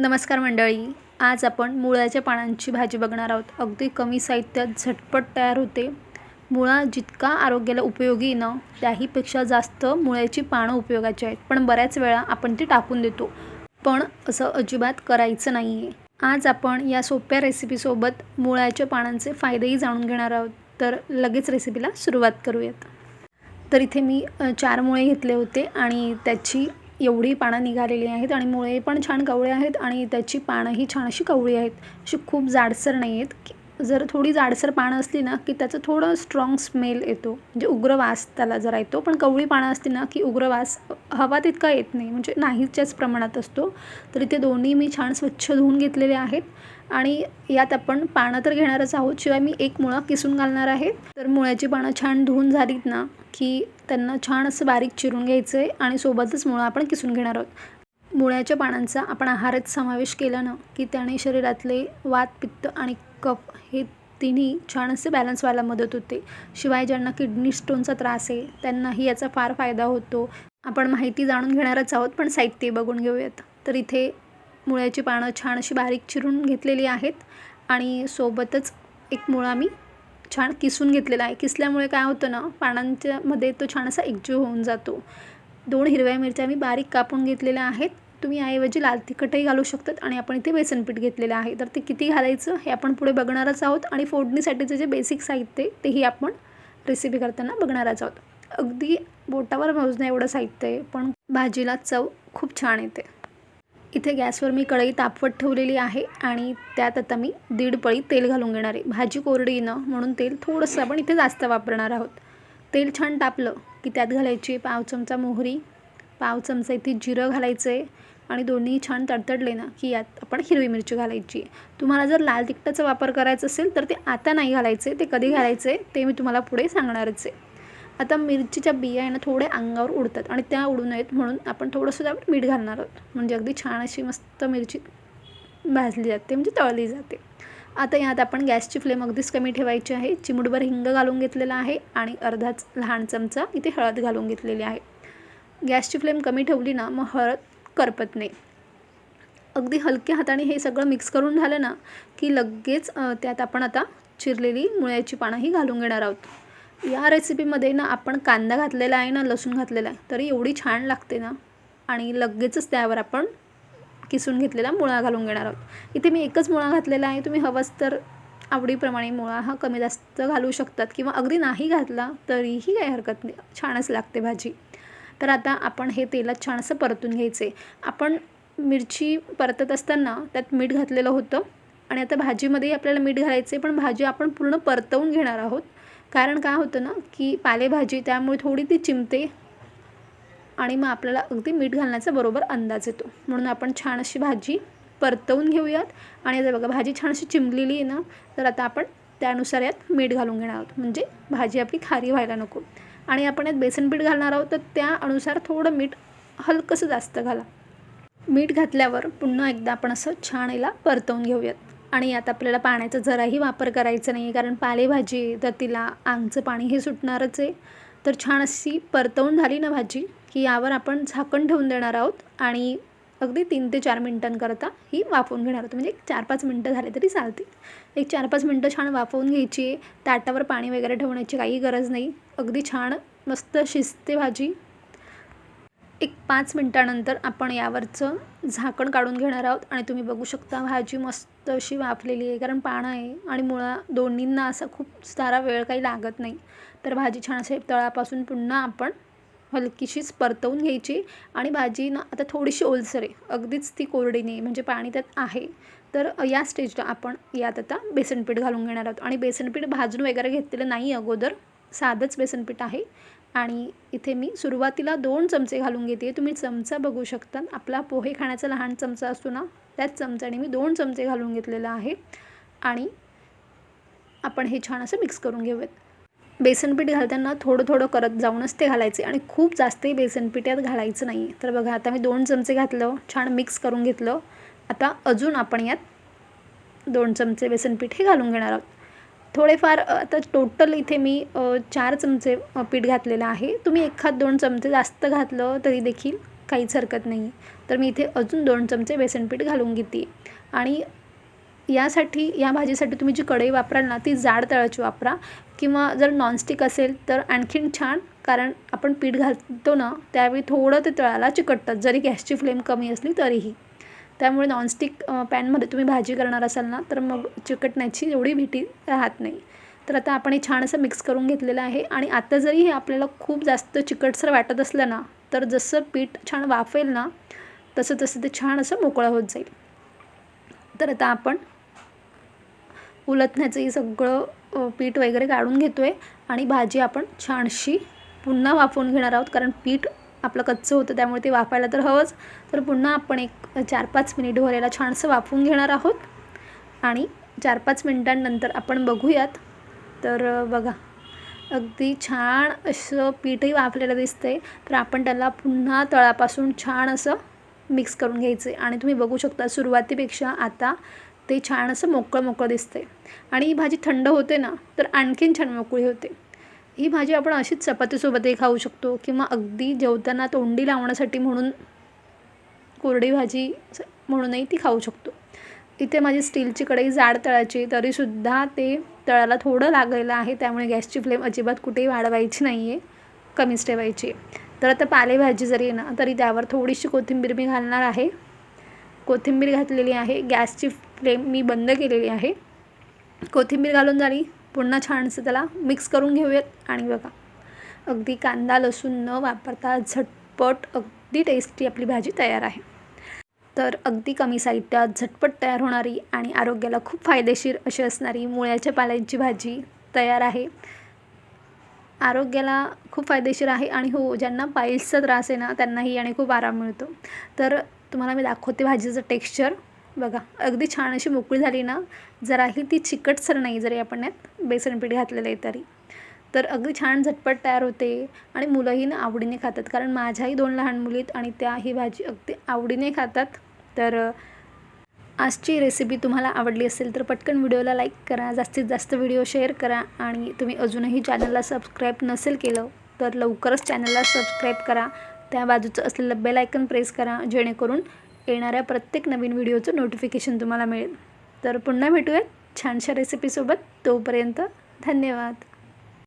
नमस्कार मंडळी. आज आपण मुळ्याच्या पानांची भाजी बघणार आहोत. अगदी कमी साहित्यात झटपट तयार होते. मुळा जितका आरोग्याला उपयोगी न त्याहीपेक्षा जास्त मुळ्याची पानं उपयोगाची आहेत. पण बऱ्याच वेळा आपण ती टाकून देतो. पण असं अजिबात करायचं नाही आहे आज आपण या सोप्या रेसिपीसोबत मुळ्याच्या पानांचे फायदेही जाणून घेणार आहोत. तर लगेच रेसिपीला सुरुवात करूयात. तर इथे मी चार मुळे घेतले होते आणि त्याची एवढी पानं निघालेली आहेत आणि मुळे पण छान कवळे आहेत आणि त्याची पानंही छान अशी कवळी आहेत. अशी खूप जाडसर नाही आहेत. की- जर थोडी जाडसर पानं असली ना की त्याचं थोडं स्ट्रॉंग स्मेल येतो. म्हणजे उग्र वास त्याला जरा येतो. पण कवळी पानं असली ना की उग्र वास हवा तितका येत नाही. म्हणजे नाहीच्याच प्रमाणात असतो. तर इथे दोन्ही मी छान स्वच्छ धुवून घेतलेले आहेत. आणि यात आपण पानं तर घेणारच आहोत. शिवाय मी एक मुळा किसून घालणार आहे. तर मुळ्याची पानं छान धुवून झालीत ना की त्यांना छान असं बारीक चिरून घ्यायचं आहे आणि सोबतच मुळं आपण किसून घेणार आहोत. मुळ्याच्या पानांचा आपण आहारात समावेश केला ना की त्याने शरीरातले वात पित्त आणि कफ हे तिन्ही छान असे बॅलन्स व्हायला मदत होते. शिवाय ज्यांना किडनी स्टोनचा त्रास आहे त्यांनाही याचा फार फायदा होतो. आपण माहिती जाणून घेणारच आहोत पण साहित्य बघून घेऊयात. तर इथे मुळ्याची पानं छान अशी बारीक चिरून घेतलेली आहेत आणि सोबतच एक मुळा मी छान किसून घेतलेला आहे. किसल्यामुळे काय होतं ना पानांच्या मध्ये तो छान असा एकजीव होऊन जातो. दोन हिरव्या मिरच्या मी बारीक कापून घेतलेल्या आहेत. तुम्ही याऐवजी लाल तिखटही घालू शकतात आणि आपण इथे बेसन पीठ घेतलेलं आहे. तर ते किती घालायचं हे आपण पुढे बघणारच आहोत आणि फोडणीसाठीचं जे बेसिक साहित्य आहे तेही आपण रेसिपी करताना बघणारच आहोत. अगदी बोटावर मोजण्या एवढं साहित्य आहे पण भाजीला चव खूप छान येते. इथे गॅसवर मी कढई तापवत ठेवलेली आहे आणि त्यात आता मी दीड पळी तेल घालून घेणार आहे. भाजी कोरडी न म्हणून तेल थोडंसं आपण इथे जास्त वापरणार आहोत. तेल छान तापलं की त्यात घालायची पाव चमचा मोहरी पाव चमचा इथे जिरं घालायचं आहे आणि दोन्ही छान तडतडले ना की यात आपण हिरवी मिरची घालायची. तुम्हाला जर लाल तिखटाचा वापर करायचा असेल तर ते आता नाही घालायचे ते कधी घालायचे ते मी तुम्हाला पुढे सांगणारच आहे. आता मिरचीच्या बिया आहे ना थोड्या अंगावर उडतात आणि त्या उडू नयेत म्हणून आपण थोडंसं त्यावर मीठ घालणार आहोत. म्हणजे अगदी छान अशी मस्त मिरची भाजली जाते म्हणजे तळली जाते. आता यात आपण गॅसची फ्लेम अगदीच कमी ठेवायची आहे. चिमुटभर हिंग घालून घेतलेला आहे आणि अर्धाच लहान चमचा इथे हळद घालून घेतलेली आहे. गॅसची फ्लेम कमी ठेवली ना मग हळद करपत नाही. अगदी हलक्या हाताने हे सगळं मिक्स करून झालं ना की लगेच त्यात आपण आता चिरलेली मुळ्याची पानंही घालून घेणार आहोत. या रेसिपीमध्ये ना आपण कांदा घातलेला आहे ना लसूण घातलेला आहे तरी एवढी छान लागते ना. आणि लगेचच त्यावर आपण किसून घेतलेला मुळा घालून घेणार आहोत. इथे मी एकच मुळा घातलेला आहे. तुम्ही हवंच तर आवडीप्रमाणे मुळा हा कमी जास्त घालू शकतात किंवा अगदी नाही घातला तरीही काही हरकत नाही. छानच लागते भाजी. तर आता आपण हे तेलात छान असं परतून घ्यायचे. आपण मिरची परतत असताना त्यात मीठ घातलेलं होतं. आणि आता भाजीमध्येही आपल्याला मीठ घालायचे पण भाजी आपण पूर्ण परतवून घेणार आहोत. कारण काय होतं ना की पालेभाजी त्यामुळे थोडी ती चिमते आणि मग आपल्याला अगदी मीठ घालण्याचा बरोबर अंदाज येतो. म्हणून आपण छान अशी भाजी परतवून घेऊयात. आणि आता बघा भाजी छान अशी चिमलेली आहे ना तर आता आपण त्यानुसार यात मीठ घालून घेणार आहोत. म्हणजे भाजी आपली खारी व्हायला नको. आणि आपण यात बेसन पीठ घालणार आहोत तर त्या अनुसार थोडं मीठ हलकंसं जास्त घाला. मीठ घातल्यावर पुन्हा एकदा आपण असं छान याला परतवून घेऊयात. आणि यात आपल्याला पाण्याचा जराही वापर करायचा नाही कारण पालेभाजी तर तिला आंगचं पाणी हे सुटणारच आहे. तर छान अशी परतवून झाली ना भाजी की यावर आपण झाकण ठेवून देणार आहोत आणि अगदी तीन ते चार मिनटांकरता ही वाफवून घेणार आहोत. म्हणजे एक चार पाच मिनटं झाले तरी चालतील. एक चार पाच मिनटं छान वाफवून घ्यायची. आहे ताटावर पाणी वगैरे ठेवण्याची काही गरज नाही. अगदी छान मस्त शिजते भाजी. एक पाच मिनटानंतर आपण यावरचं झाकण काढून घेणार आहोत आणि तुम्ही बघू शकता भाजी मस्त अशी वाफलेली आहे कारण पानं आहे आणि मुळा दोन्हींना असा खूप सारा वेळ काही लागत नाही. तर भाजी छान असे तळापासून पुन्हा आपण हलकीशीच परतवून घ्यायची आणि भाजी ना आता थोडीशी ओलसर आहे अगदीच ती कोरडी नाही म्हणजे पाणी त्यात आहे. तर या स्टेजला आपण यात आता बेसनपीठ घालून घेणार आहोत. आणि बेसनपीठ भाजून वगैरे घेतलेलं नाही अगोदर साधंच बेसनपीठ आहे. आणि इथे मी सुरुवातीला दोन चमचे घालून घेते. तुम्ही चमचा बघू शकता. आपला पोहे खाण्याचा लहान चमचा असतो ना त्याच चमच्याने मी दोन चमचे घालून घेतलेला आहे. आणि आपण हे छान असं मिक्स करून घेऊयात. बेसनपीठ घालताना थोडं थोडं करत जाऊनच ते घालायचे. आणि खूप जास्तही बेसनपीठ यात घालायचं नाही. तर बघा आता मी दोन चमचे घातलं छान मिक्स करून घेतलं. आता अजून आपण यात दोन चमचे बेसनपीठ हे घालून घेणार आहोत. थोडेफार आता टोटल इथे मी चार चमचे पीठ घातलेलं आहे. तुम्ही एखाद दोन चमचे जास्त घातलं तरी देखील काहीच हरकत नाही. तर मी इथे अजून दोन चमचे बेसन पीठ घालून घेते. आणि यासाठी या भाजीसाठी तुम्ही जी कढई वापराल ना ती जाड तळाची वापरा. किंवा जर नॉनस्टिक असेल तर आणखीन छान कारण आपण पीठ घालतो ना त्यावेळी थोडं ते तळाला चिकटतात. जरी गॅसची फ्लेम कमी असली तरीही. त्यामुळे नॉनस्टिक पॅनमध्ये तुम्ही भाजी करणार असाल ना तर मग चिकटण्याची एवढी भीती राहत नाही. तर आता आपण हे छान असं मिक्स करून घेतलेलं आहे आणि आता जरी हे आपल्याला खूप जास्त चिकटसर वाटत असलं ना तर जसं पीठ छान वाफेल ना तसं तसं ते छान असं मोकळं होत जाईल. तर आता आपण उलथण्याचंही सगळं पीठ वगैरे काढून घेतो आहे आणि भाजी आपण छानशी पुन्हा वाफवून घेणार आहोत कारण पीठ आपलं कच्चं होतं त्यामुळे ते वाफायला तर हवंच. तर पुन्हा आपण एक चार पाच मिनिट याला छानसं वाफवून घेणार आहोत. आणि चार पाच मिनटांनंतर आपण बघूयात. तर बघा. अगदी छान असं पीठही वाफलेलं दिसते तर आपण त्याला पुन्हा तळापासून छान असं मिक्स करून घ्यायचं आणि तुम्ही बघू शकता सुरुवातीपेक्षा आता ते छान असं मोकळं मोकळं दिसतं आहे आणि ही भाजी थंड होते ना तर आणखीन छान मोकळी होते. ही भाजी आपण अशीच चपातीसोबतही खाऊ शकतो किंवा अगदी जेवताना तोंडी लावण्यासाठी म्हणून कोरडी भाजी म्हणूनही ती खाऊ शकतो. इथे माझी स्टीलची कढई जाड तळाची तरीसुद्धा ते तळाला थोडं लागलेलं आहे त्यामुळे गॅसची फ्लेम अजिबात कुठेही वाढवायची नाही आहे कमीच ठेवायची तर आता पालेभाजी जरी आहे ना तरी त्यावर थोडीशी कोथिंबीर मी घालणार आहे. कोथिंबीर घातलेली आहे गॅसची फ्लेम मी बंद केलेली आहे. कोथिंबीर घालून झाली पुन्हा छानसं त्याला मिक्स करून घेऊयात. आणि बघा अगदी कांदा लसूण न वापरता झटपट अगदी टेस्टी आपली भाजी तयार आहे. तर अगदी कमी साहित्यात झटपट तयार होणारी आणि आरोग्याला खूप फायदेशीर अशी असणारी मुळ्याच्या पाल्यांची भाजी तयार आहे. आरोग्याला खूप फायदेशीर आहे आणि हो ज्यांना पाईल्सचा त्रास आहे ना त्यांनाही याने खूप आराम मिळतो. तर तुम्हाला मी दाखवते भाजीचं टेक्स्चर बघा अगदी छान अशी मोकळी झाली ना जराही ती चिकटसर नाही जरी आपण यात बेसन पीठ घातलेलं आहे तरी. तर अगदी छान झटपट तयार होते आणि मुलंही ना आवडीने खातात. कारण माझ्याही दोन लहान मुली आहेत आणि त्या ही भाजी अगदी आवडीने खातात. तर आजची रेसिपी तुम्हाला आवडली असेल तर पटकन व्हिडिओला लाईक करा जास्तीत जास्त व्हिडिओ शेअर करा आणि तुम्ही अजूनही चॅनलला सबस्क्राईब नसेल केलं तर लवकरच चॅनलला सबस्क्राईब करा. त्या बाजूचं असलेलं बेल आयकन प्रेस करा जेणेकरून येणाऱ्या प्रत्येक नवीन व्हिडिओचं नोटिफिकेशन तुम्हाला मिळेल. तर पुन्हा भेटूयात छानशा रेसिपीसोबत तोपर्यंत धन्यवाद.